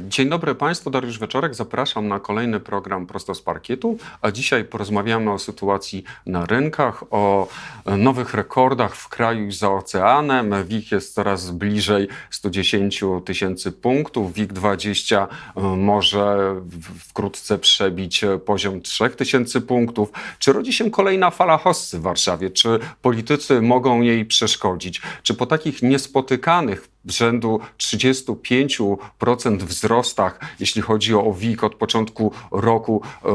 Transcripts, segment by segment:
Dzień dobry Państwu, Dariusz Wieczorek. Zapraszam na kolejny program Prosto z Parkietu. A dzisiaj porozmawiamy o sytuacji na rynkach, o nowych rekordach w kraju za oceanem. WIG jest coraz bliżej 110 tysięcy punktów. WIG20 może w- wkrótce przebić poziom 3 tysięcy punktów. Czy rodzi się kolejna fala hossy w Warszawie? Czy politycy mogą jej przeszkodzić? Czy po takich niespotykanych rzędu 35% wzrostach, jeśli chodzi o WIG od początku roku, e,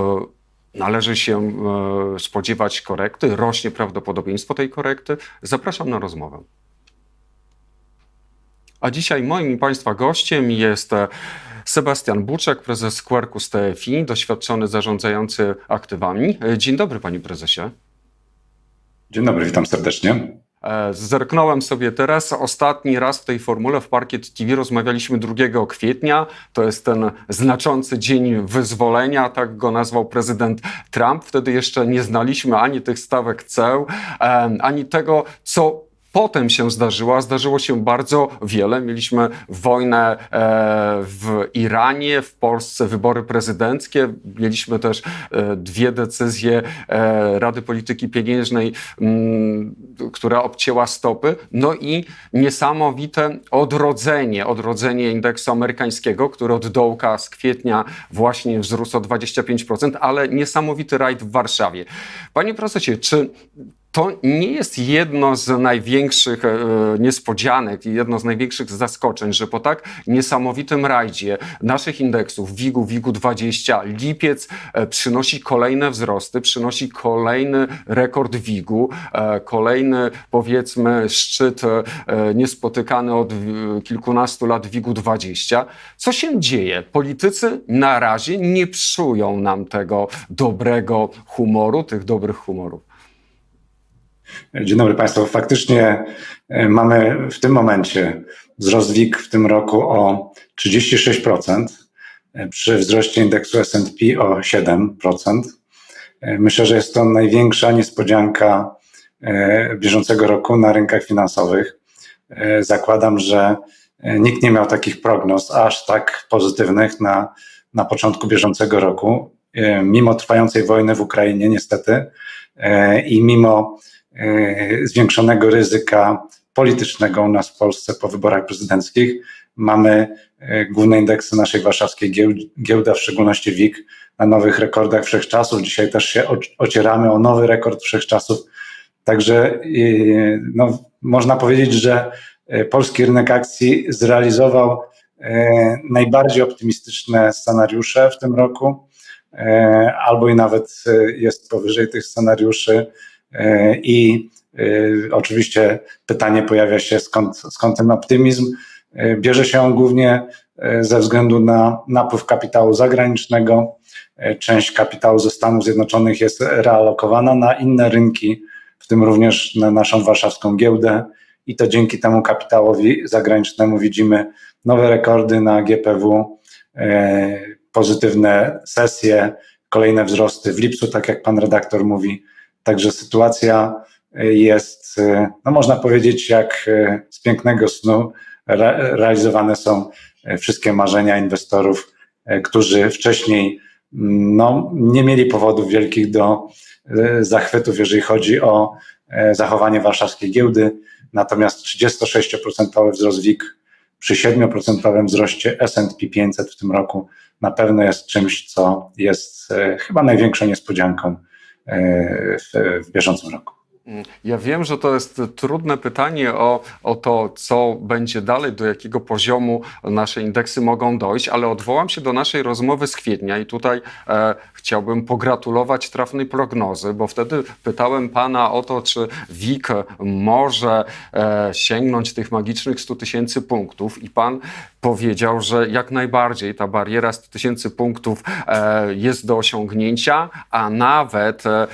należy się e, spodziewać korekty? Rośnie prawdopodobieństwo tej korekty? Zapraszam na rozmowę. A dzisiaj moim i Państwa gościem jest e, Sebastian Buczek, prezes Quercus TFI, doświadczony zarządzający aktywami. Dzień dobry, panie prezesie. Dzień dobry, witam serdecznie. E, Zerknąłem sobie teraz. Ostatni raz w tej formule w Parkiet TV rozmawialiśmy 2 kwietnia. To jest ten znaczący dzień wyzwolenia, tak go nazwał prezydent Trump. Wtedy jeszcze nie znaliśmy ani tych stawek ceł, em, ani tego, co potem się zdarzyło. A Zdarzyło się bardzo wiele. Mieliśmy wojnę e, w Iranie, w Polsce wybory prezydenckie. Mieliśmy też e, dwie decyzje e, Rady Polityki Pieniężnej, mm, która obcięła stopy. No i niesamowite odrodzenie, odrodzenie indeksu amerykańskiego, który od dołka z kwietnia właśnie wzrósł o 25%, ale niesamowity rajd w Warszawie. Panie prezesie, czy to nie jest jedno z największych e, niespodzianek i jedno z największych zaskoczeń, że po tak niesamowitym rajdzie naszych indeksów WIG-u, WIG-u 20, lipiec e, przynosi kolejne wzrosty, przynosi kolejny rekord WIG-u, e, kolejny powiedzmy szczyt niespotykany od kilkunastu lat WIG-u 20. Co się dzieje? Politycy na razie nie psują nam tego dobrego humoru, tych dobrych humorów. Dzień dobry Państwu. Faktycznie e, mamy w tym momencie wzrost WIG w tym roku o 36%, e, przy wzroście indeksu S&P o 7%. E, Myślę, że jest to największa niespodzianka bieżącego roku na rynkach finansowych. Zakładam, że nikt nie miał takich prognoz aż tak pozytywnych na, na początku bieżącego roku. Mimo trwającej wojny w Ukrainie, niestety, i mimo zwiększonego ryzyka politycznego u nas w Polsce po wyborach prezydenckich. Mamy e, główne indeksy naszej warszawskiej gieł- giełdy, w szczególności WIG, na nowych rekordach wszechczasów. Dzisiaj też się oc- ocieramy o nowy rekord wszechczasów. Także e, no, można powiedzieć, że e, polski rynek akcji zrealizował e, najbardziej optymistyczne scenariusze w tym roku, e, albo i nawet e, jest powyżej tych scenariuszy. E, I e, oczywiście pytanie pojawia się, skąd, skąd ten optymizm. E, Bierze się on głównie ze względu na napływ kapitału zagranicznego. Część kapitału ze Stanów Zjednoczonych jest realokowana na inne rynki, w tym również na naszą warszawską giełdę. I to dzięki temu kapitałowi zagranicznemu widzimy nowe rekordy na GPW, pozytywne sesje, kolejne wzrosty w lipcu, tak jak pan redaktor mówi. Także sytuacja y, jest, y, no można powiedzieć, jak y, z pięknego snu re, realizowane są wszystkie marzenia inwestorów, którzy wcześniej mm, no, nie mieli powodów wielkich do zachwytów, jeżeli chodzi o zachowanie warszawskiej giełdy. Natomiast 36% wzrost WIG przy 7% wzroście S&P 500 w tym roku na pewno jest czymś, co jest chyba największą niespodzianką e, w, w bieżącym roku. Ja wiem, że to jest trudne pytanie o, o to, co będzie dalej, do jakiego poziomu nasze indeksy mogą dojść, ale odwołam się do naszej rozmowy z kwietnia i tutaj e, chciałbym pogratulować trafnej prognozy, bo wtedy pytałem pana o to, czy WIG może e, sięgnąć tych magicznych 100 tysięcy punktów i pan powiedział, że jak najbardziej ta bariera 100 tysięcy punktów e, jest do osiągnięcia, a nawet e,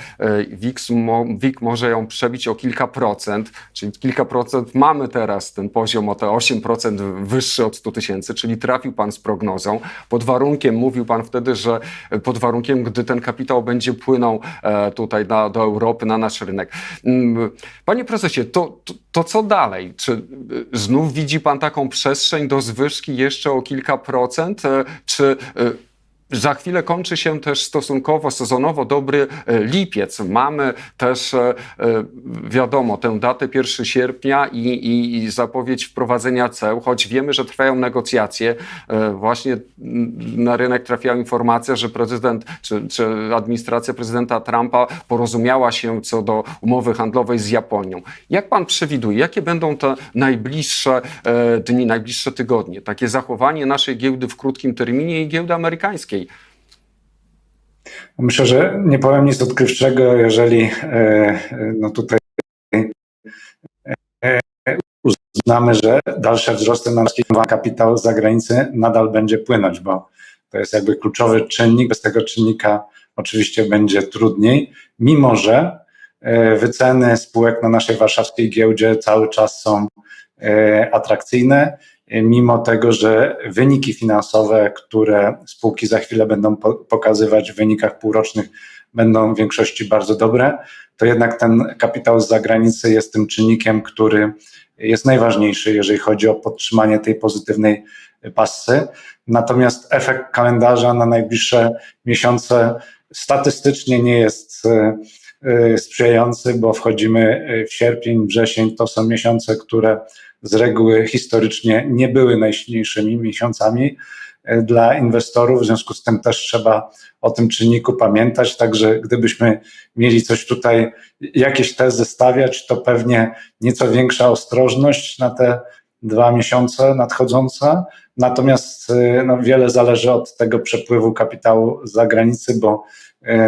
mo, może ją przebić o kilka procent, czyli kilka procent mamy teraz ten poziom o te 8% wyższy od 100 tysięcy, czyli trafił pan z prognozą. Pod warunkiem, mówił pan wtedy, że pod warunkiem, gdy ten kapitał będzie płynął e, tutaj na, do Europy, na nasz rynek. Mm, Panie prezesie, to, to, to co dalej? Czy y, znów widzi pan taką przestrzeń do zwyżki jeszcze o kilka procent? E, Czy za chwilę kończy się też stosunkowo sezonowo dobry e, lipiec. Mamy też, e, e, wiadomo, tę datę 1 sierpnia i, i, i zapowiedź wprowadzenia ceł, choć wiemy, że trwają negocjacje. Właśnie na rynek trafiła informacja, że prezydent czy, czy administracja prezydenta Trumpa porozumiała się co do umowy handlowej z Japonią. Jak pan przewiduje, jakie będą te najbliższe dni, najbliższe tygodnie? Takie zachowanie naszej giełdy w krótkim terminie i giełdy amerykańskiej. Myślę, że nie powiem nic odkrywczego, jeżeli e, e, no tutaj e, uznamy, że dalsze wzrosty na kapitał z zagranicy nadal będzie płynąć, bo to jest jakby kluczowy czynnik. Bez tego czynnika oczywiście będzie trudniej, mimo że wyceny spółek na naszej warszawskiej giełdzie cały czas są atrakcyjne, mimo tego, że wyniki finansowe, które spółki za chwilę będą po- pokazywać w wynikach półrocznych, będą w większości bardzo dobre, to jednak ten kapitał z zagranicy jest tym czynnikiem, który jest najważniejszy, jeżeli chodzi o podtrzymanie tej pozytywnej pasy. Natomiast efekt kalendarza na najbliższe miesiące statystycznie nie jest e, e, sprzyjający, bo wchodzimy w sierpień, wrzesień. To są miesiące, które z reguły historycznie nie były najsilniejszymi miesiącami e, dla inwestorów. W związku z tym też trzeba o tym czynniku pamiętać. Także gdybyśmy mieli coś tutaj, jakieś tezy stawiać, to pewnie nieco większa ostrożność na te dwa miesiące nadchodzące. Natomiast e, no, wiele zależy od tego przepływu kapitału z zagranicy, bo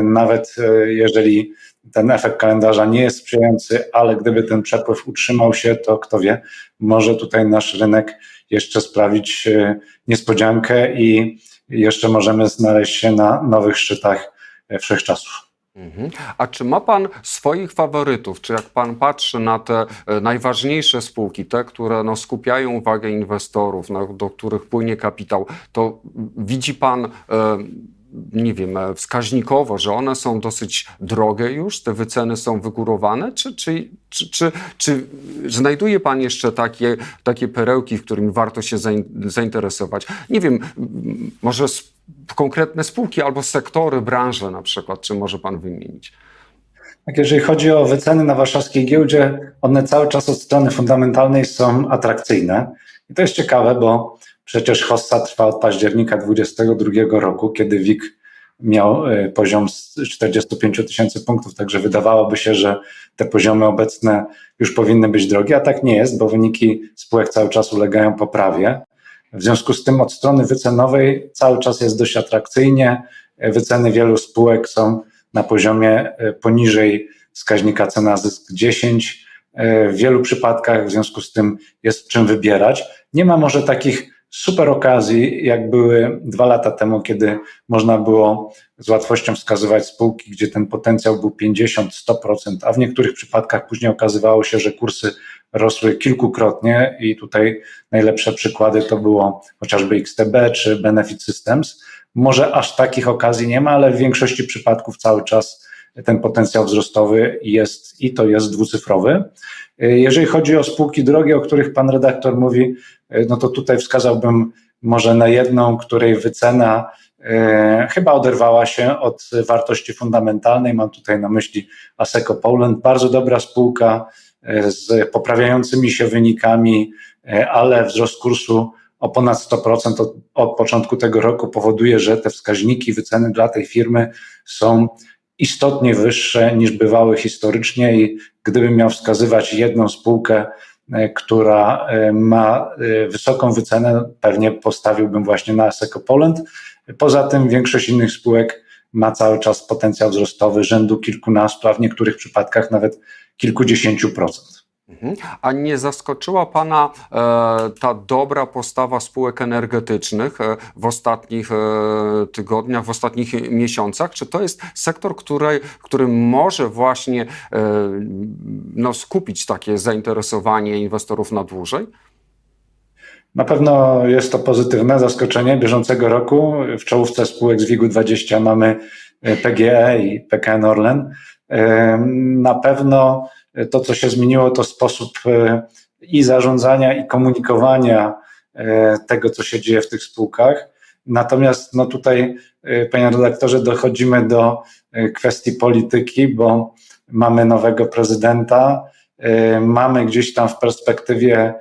nawet e, jeżeli ten efekt kalendarza nie jest sprzyjający, ale gdyby ten przepływ utrzymał się, to kto wie, może tutaj nasz rynek jeszcze sprawić e, niespodziankę i jeszcze możemy znaleźć się na nowych szczytach e, wszechczasów. Mhm. A czy ma Pan swoich faworytów? Czy jak Pan patrzy na te e, najważniejsze spółki, te, które no, skupiają uwagę inwestorów, no, do których płynie kapitał, to widzi Pan, e, nie wiem, e, wskaźnikowo, że one są dosyć drogie już, te wyceny są wygórowane, czy, czy, czy, czy, czy znajduje Pan jeszcze takie, takie perełki, którymi warto się zain- zainteresować? Nie wiem, może konkretne spółki albo sektory, branże na przykład, czy może Pan wymienić? Tak, jeżeli chodzi o wyceny na warszawskiej giełdzie, one cały czas od strony fundamentalnej są atrakcyjne. I to jest ciekawe, bo przecież hossa trwa od października 2022 roku, kiedy WIG miał e, poziom z 45 tysięcy punktów, także wydawałoby się, że te poziomy obecne już powinny być drogie, a tak nie jest, bo wyniki spółek cały czas ulegają poprawie. W związku z tym od strony wycenowej cały czas jest dość atrakcyjnie. Wyceny wielu spółek są na poziomie e, poniżej wskaźnika cena zysk 10. E, W wielu przypadkach w związku z tym jest czym wybierać. Nie ma może takich super okazji, jak były dwa lata temu, kiedy można było z łatwością wskazywać spółki, gdzie ten potencjał był 50-100%, a w niektórych przypadkach później okazywało się, że kursy rosły kilkukrotnie i tutaj najlepsze przykłady to było chociażby XTB czy Benefit Systems. Może aż takich okazji nie ma, ale w większości przypadków cały czas ten potencjał wzrostowy jest i to jest dwucyfrowy. Jeżeli chodzi o spółki drogie, o których pan redaktor mówi, no to tutaj wskazałbym może na jedną, której wycena e, chyba oderwała się od wartości fundamentalnej. Mam tutaj na myśli Aseco Poland, bardzo dobra spółka e, z poprawiającymi się wynikami, e, ale wzrost kursu o ponad 100% od, od początku tego roku powoduje, że te wskaźniki wyceny dla tej firmy są istotnie wyższe niż bywały historycznie i gdybym miał wskazywać jedną spółkę, e, która e, ma e, wysoką wycenę, pewnie postawiłbym właśnie na Aseco Poland. Poza tym większość innych spółek ma cały czas potencjał wzrostowy rzędu kilkunastu, a w niektórych przypadkach nawet kilkudziesięciu procent. Mhm. A nie zaskoczyła Pana e, ta dobra postawa spółek energetycznych e, w ostatnich e, tygodniach, w ostatnich miesiącach? Czy to jest sektor, który, który może właśnie e, no, skupić takie zainteresowanie inwestorów na dłużej? Na pewno jest to pozytywne zaskoczenie bieżącego roku. W czołówce spółek z WIG-u 20 mamy e, PGE i PKN Orlen. E, Na pewno to, co się zmieniło, to sposób e, i zarządzania, i komunikowania e, tego, co się dzieje w tych spółkach. Natomiast no tutaj, e, panie redaktorze, dochodzimy do e, kwestii polityki, bo mamy nowego prezydenta, e, mamy gdzieś tam w perspektywie e,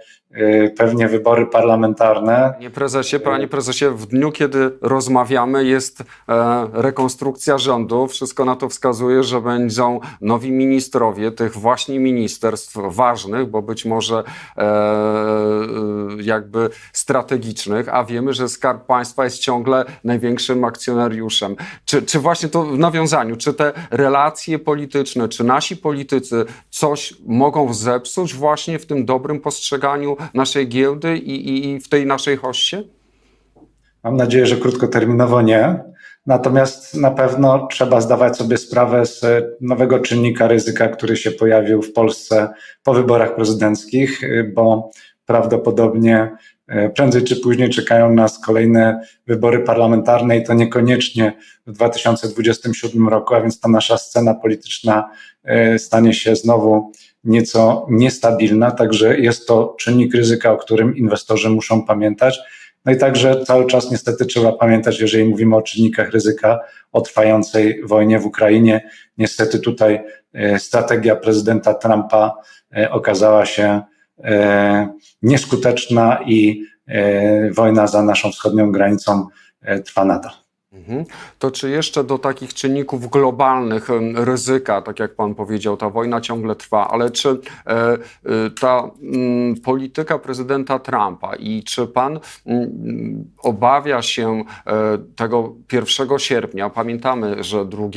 pewnie wybory parlamentarne. Panie prezesie, panie prezesie, w dniu, kiedy rozmawiamy, jest e, rekonstrukcja rządu. Wszystko na to wskazuje, że będą nowi ministrowie tych właśnie ministerstw ważnych, bo być może e, e, jakby strategicznych, a wiemy, że Skarb Państwa jest ciągle największym akcjonariuszem. Czy, czy właśnie to w nawiązaniu, czy te relacje polityczne, czy nasi politycy coś mogą zepsuć właśnie w tym dobrym postrzeganiu naszej giełdy i, i, w tej naszej hoście? Mam nadzieję, że krótkoterminowo nie. Natomiast na pewno trzeba zdawać sobie sprawę z nowego czynnika ryzyka, który się pojawił w Polsce po wyborach prezydenckich, bo prawdopodobnie e, prędzej czy później czekają nas kolejne wybory parlamentarne i to niekoniecznie w 2027 roku, a więc ta nasza scena polityczna e, stanie się znowu nieco niestabilna, także jest to czynnik ryzyka, o którym inwestorzy muszą pamiętać. No i także cały czas niestety trzeba pamiętać, jeżeli mówimy o czynnikach ryzyka o trwającej wojnie w Ukrainie. Niestety tutaj e, strategia prezydenta Trumpa okazała się nieskuteczna i e, wojna za naszą wschodnią granicą e, trwa nadal. Mhm. To czy jeszcze do takich czynników globalnych ryzyka, tak jak pan powiedział, ta wojna ciągle trwa, ale czy e, e, ta mm, polityka prezydenta Trumpa i czy pan mm, obawia się e, tego 1 sierpnia? Pamiętamy, że 2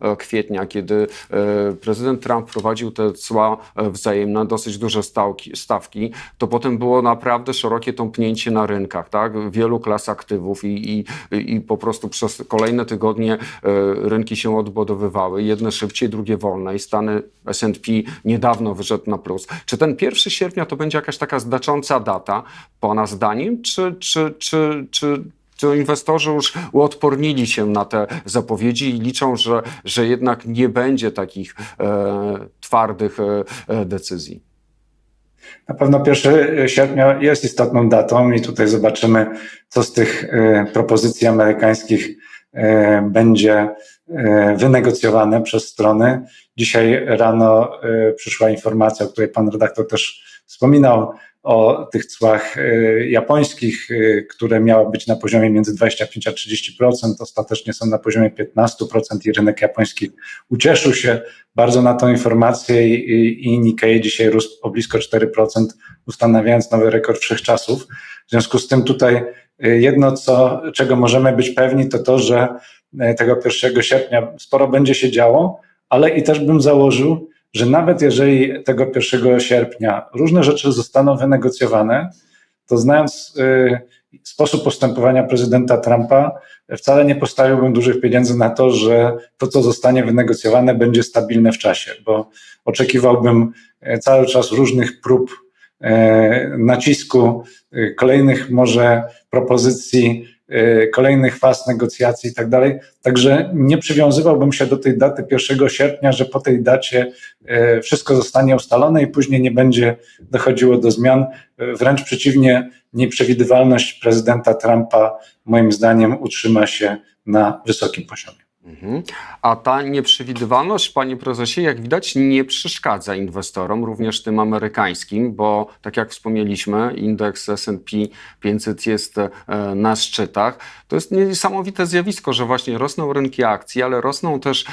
e, kwietnia, kiedy prezydent Trump wprowadził te cła wzajemne, dosyć duże stawki, stawki, to potem było naprawdę szerokie tąpnięcie na rynkach, tak? Wielu klas aktywów i, i, i po prostu przez kolejne tygodnie e, rynki się odbudowywały. Jedne szybciej, drugie wolne i stany S&P niedawno wyszedł na plus. Czy ten 1 sierpnia to będzie jakaś taka znacząca data, pana zdaniem, czy, czy, czy, czy czy inwestorzy już uodpornili się na te zapowiedzi i liczą, że, że jednak nie będzie takich e, twardych e, e, decyzji? Na pewno 1 sierpnia jest istotną datą i tutaj zobaczymy, co z tych e, propozycji amerykańskich e, będzie e, wynegocjowane przez strony. Dzisiaj rano e, przyszła informacja, o której pan redaktor też wspominał, o tych cłach e, japońskich, e, które miały być na poziomie między 25 a 30%, ostatecznie są na poziomie 15% i rynek japoński ucieszył się bardzo na tą informację i, Nikkei dzisiaj rósł o blisko 4%, ustanawiając nowy rekord wszechczasów. W związku z tym tutaj e, jedno, co, czego możemy być pewni, to to, że tego 1 sierpnia sporo będzie się działo, ale i też bym założył, że nawet jeżeli tego 1 sierpnia różne rzeczy zostaną wynegocjowane, to znając y, sposób postępowania prezydenta Trumpa, wcale nie postawiłbym dużych pieniędzy na to, że to, co zostanie wynegocjowane, będzie stabilne w czasie, bo oczekiwałbym e, cały czas różnych prób e, nacisku, e, kolejnych może propozycji, kolejnych faz negocjacji i tak dalej. Także nie przywiązywałbym się do tej daty 1 sierpnia, że po tej dacie e, wszystko zostanie ustalone i później nie będzie dochodziło do zmian. E, Wręcz przeciwnie, nieprzewidywalność prezydenta Trumpa moim zdaniem utrzyma się na wysokim poziomie. Mhm. A ta nieprzewidywalność, panie prezesie, jak widać, nie przeszkadza inwestorom, również tym amerykańskim, bo tak jak wspomnieliśmy, indeks SP 500 jest e, na szczytach. To jest niesamowite zjawisko, że właśnie rosną rynki akcji, ale rosną też e,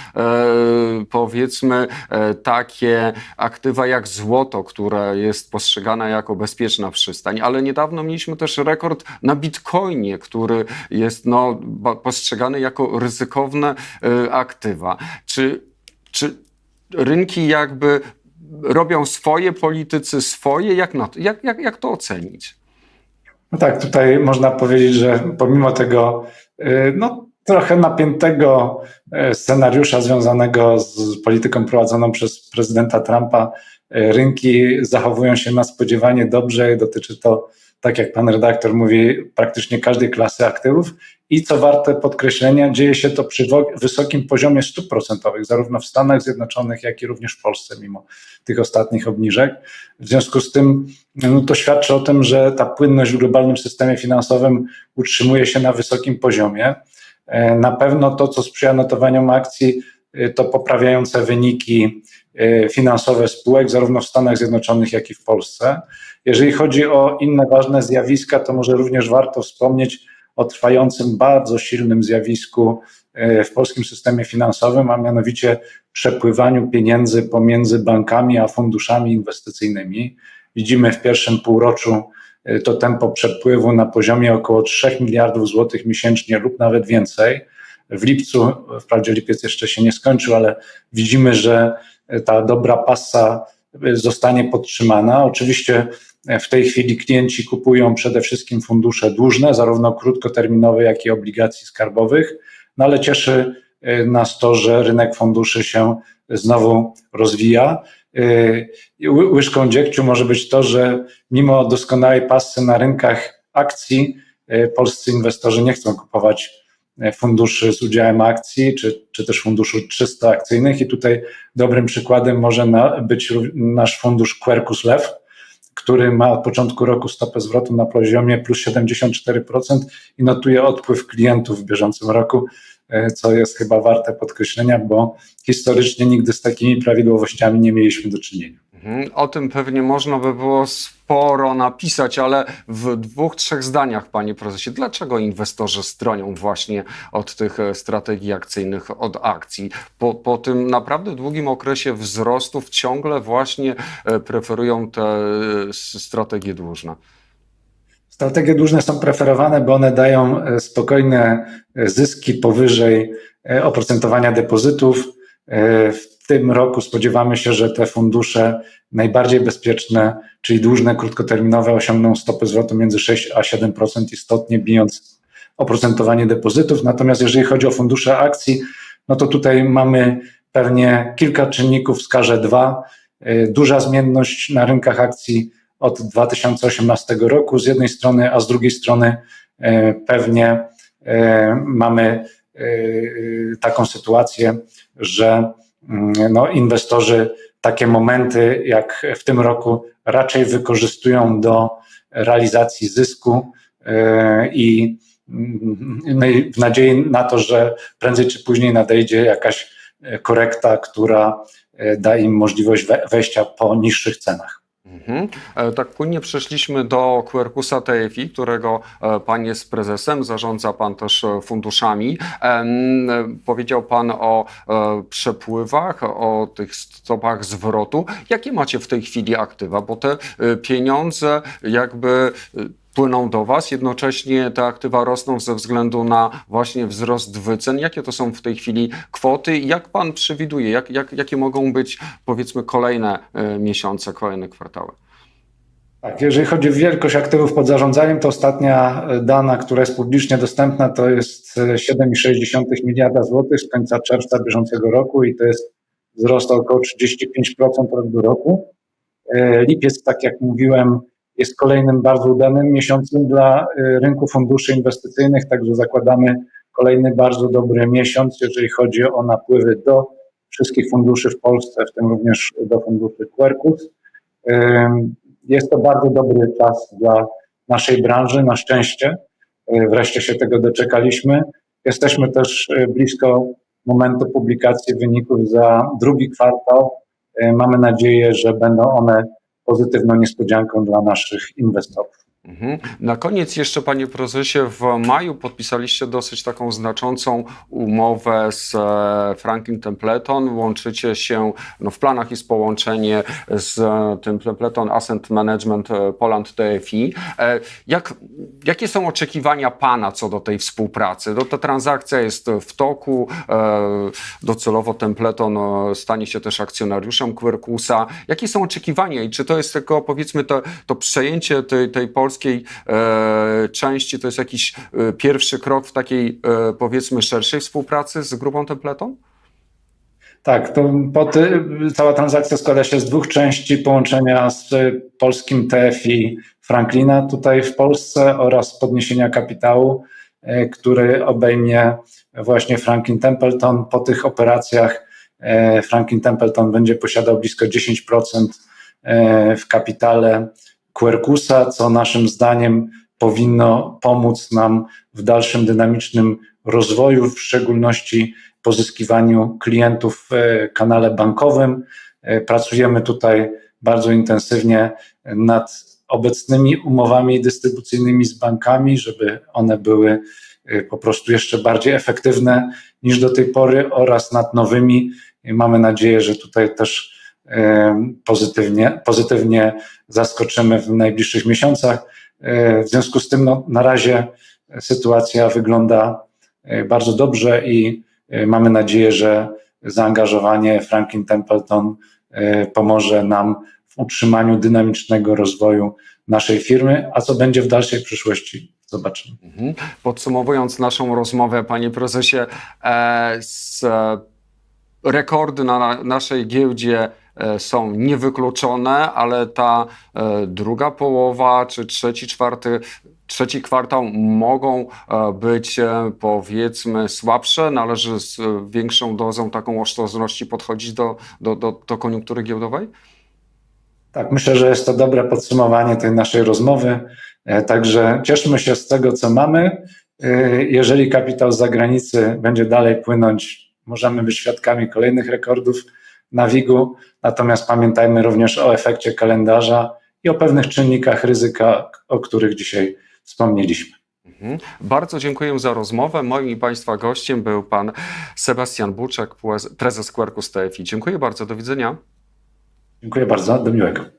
powiedzmy e, takie aktywa jak złoto, które jest postrzegane jako bezpieczna przystań, ale niedawno mieliśmy też rekord na bitcoinie, który jest no, postrzegany jako ryzykowne e, aktywa. Czy, czy rynki jakby robią swoje, politycy swoje? Jak, na to, jak, jak, jak to ocenić? No tak, tutaj można powiedzieć, że pomimo tego y, no, trochę napiętego y, scenariusza związanego z polityką prowadzoną przez prezydenta Trumpa, rynki zachowują się na spodziewanie dobrze dotyczy to tak jak pan redaktor mówi, praktycznie każdej klasy aktywów. I co warte podkreślenia, dzieje się to przy wysokim poziomie stóp procentowych, zarówno w Stanach Zjednoczonych, jak i również w Polsce, mimo tych ostatnich obniżek. W związku z tym no to świadczy o tym, że ta płynność w globalnym systemie finansowym utrzymuje się na wysokim poziomie. E, Na pewno to, co sprzyja notowaniom akcji, y, to poprawiające wyniki y, finansowe spółek, zarówno w Stanach Zjednoczonych, jak i w Polsce. Jeżeli chodzi o inne ważne zjawiska, to może również warto wspomnieć o trwającym bardzo silnym zjawisku y, w polskim systemie finansowym, a mianowicie przepływaniu pieniędzy pomiędzy bankami a funduszami inwestycyjnymi. Widzimy w pierwszym półroczu y, to tempo przepływu na poziomie około 3 miliardów złotych miesięcznie lub nawet więcej. W lipcu, wprawdzie lipiec jeszcze się nie skończył, ale widzimy, że ta dobra pasa zostanie podtrzymana. Oczywiście w tej chwili klienci kupują przede wszystkim fundusze dłużne, zarówno krótkoterminowe, jak i obligacji skarbowych, no ale cieszy y, nas to, że rynek funduszy się znowu rozwija. Y, Łyżką dziegciu może być to, że mimo doskonałej pasy na rynkach akcji, y, polscy inwestorzy nie chcą kupować funduszy z udziałem akcji, czy, czy też funduszu 300 akcyjnych. I tutaj dobrym przykładem może na, być nasz fundusz Quercus Lew, który ma od początku roku stopę zwrotu na poziomie plus 74% i notuje odpływ klientów w bieżącym roku, e, co jest chyba warte podkreślenia, bo historycznie nigdy z takimi prawidłowościami nie mieliśmy do czynienia. Mhm. O tym pewnie można by było sporo napisać, ale w dwóch, trzech zdaniach, panie prezesie, dlaczego inwestorzy stronią właśnie od tych e, strategii akcyjnych, od akcji? Po, po tym naprawdę długim okresie wzrostów ciągle właśnie e, preferują te e, strategie dłużne. Strategie dłużne są preferowane, bo one dają spokojne zyski powyżej oprocentowania depozytów. E, W tym roku spodziewamy się, że te fundusze najbardziej bezpieczne, czyli dłużne, krótkoterminowe, osiągną stopy zwrotu między 6 a 7%, istotnie bijąc oprocentowanie depozytów. Natomiast jeżeli chodzi o fundusze akcji, no to tutaj mamy pewnie kilka czynników, wskażę dwa. E, Duża zmienność na rynkach akcji od 2018 roku z jednej strony, a z drugiej strony e, pewnie mamy taką sytuację, że mm, no, inwestorzy takie momenty jak w tym roku raczej wykorzystują do realizacji zysku i mm, no i w nadziei na to, że prędzej czy później nadejdzie jakaś korekta, która da im możliwość we- wejścia po niższych cenach. Mhm. E, Tak płynnie przeszliśmy do Quercusa TFI, którego e, pan jest prezesem, zarządza pan też e, funduszami. Powiedział pan o przepływach, o tych stopach zwrotu. Jakie macie w tej chwili aktywa? Bo te pieniądze jakby płyną do was, jednocześnie te aktywa rosną ze względu na właśnie wzrost wycen. Jakie to są w tej chwili kwoty jak pan przewiduje, jak, jak, jakie mogą być powiedzmy kolejne e, miesiące, kolejne kwartały? Tak, jeżeli chodzi o wielkość aktywów pod zarządzaniem, to ostatnia e, dana, która jest publicznie dostępna, to jest e, 7,6 miliarda złotych z końca czerwca bieżącego roku i to jest wzrost około 35% rok do roku. E, Lipiec, tak jak mówiłem, jest kolejnym bardzo udanym miesiącem dla e, rynku funduszy inwestycyjnych, także zakładamy kolejny bardzo dobry miesiąc, jeżeli chodzi o napływy do wszystkich funduszy w Polsce, w tym również do funduszy Quercus. Jest to bardzo dobry czas dla naszej branży, na szczęście. Y, Wreszcie się tego doczekaliśmy. Jesteśmy też y, blisko momentu publikacji wyników za drugi kwartał. Y, Mamy nadzieję, że będą one pozytywną niespodzianką dla naszych inwestorów. Mhm. Na koniec jeszcze, panie prezesie, w maju podpisaliście dosyć taką znaczącą umowę z e, Franklin Templeton. Łączycie się, no w planach jest połączenie z e, tym Templeton Asset Management e, Poland TFI. Jak, jakie są oczekiwania pana co do tej współpracy? No, ta transakcja jest w toku, docelowo Templeton stanie się też akcjonariuszem Quercusa. Jakie są oczekiwania i czy to jest tylko powiedzmy to, to przejęcie tej, tej polskiej e, części, to jest jakiś e, pierwszy krok w takiej e, powiedzmy szerszej współpracy z grupą Templeton? Tak, to cała transakcja składa się z dwóch części połączenia z polskim TFI Franklina tutaj w Polsce oraz podniesienia kapitału, który obejmie właśnie Franklin Templeton. Po tych operacjach Franklin Templeton będzie posiadał blisko 10% y, w kapitale Quercusa, co naszym zdaniem powinno pomóc nam w dalszym dynamicznym rozwoju, w szczególności pozyskiwaniu klientów w kanale bankowym. E, Pracujemy tutaj bardzo intensywnie nad obecnymi umowami dystrybucyjnymi z bankami, żeby one były e, po prostu jeszcze bardziej efektywne niż do tej pory oraz nad nowymi. Mamy nadzieję, że tutaj też e, pozytywnie, pozytywnie zaskoczymy w najbliższych miesiącach. W związku z tym no, na razie sytuacja wygląda e, bardzo dobrze i e, mamy nadzieję, że zaangażowanie Franklin Templeton e, pomoże nam w utrzymaniu dynamicznego rozwoju naszej firmy, a co będzie w dalszej przyszłości, zobaczymy. Mhm. Podsumowując naszą rozmowę, panie prezesie, z, rekordy na naszej giełdzie są niewykluczone, ale ta e, druga połowa czy trzeci, czwarty, trzeci kwartał mogą e, być e, powiedzmy słabsze. Należy z e, większą dozą taką ostrożności podchodzić do, do, do, do koniunktury giełdowej? Tak, myślę, że jest to dobre podsumowanie tej naszej rozmowy. E, Także cieszmy się z tego, co mamy. E, Jeżeli kapitał z zagranicy będzie dalej płynąć, możemy być świadkami kolejnych rekordów na WIG-u. Natomiast pamiętajmy również o efekcie kalendarza i o pewnych czynnikach ryzyka, o których dzisiaj wspomnieliśmy. Mhm. Bardzo dziękuję za rozmowę. Moim i Państwa gościem był pan Sebastian Buczek, prezes Quercus TFI. Dziękuję bardzo, do widzenia. Dziękuję bardzo, do miłego.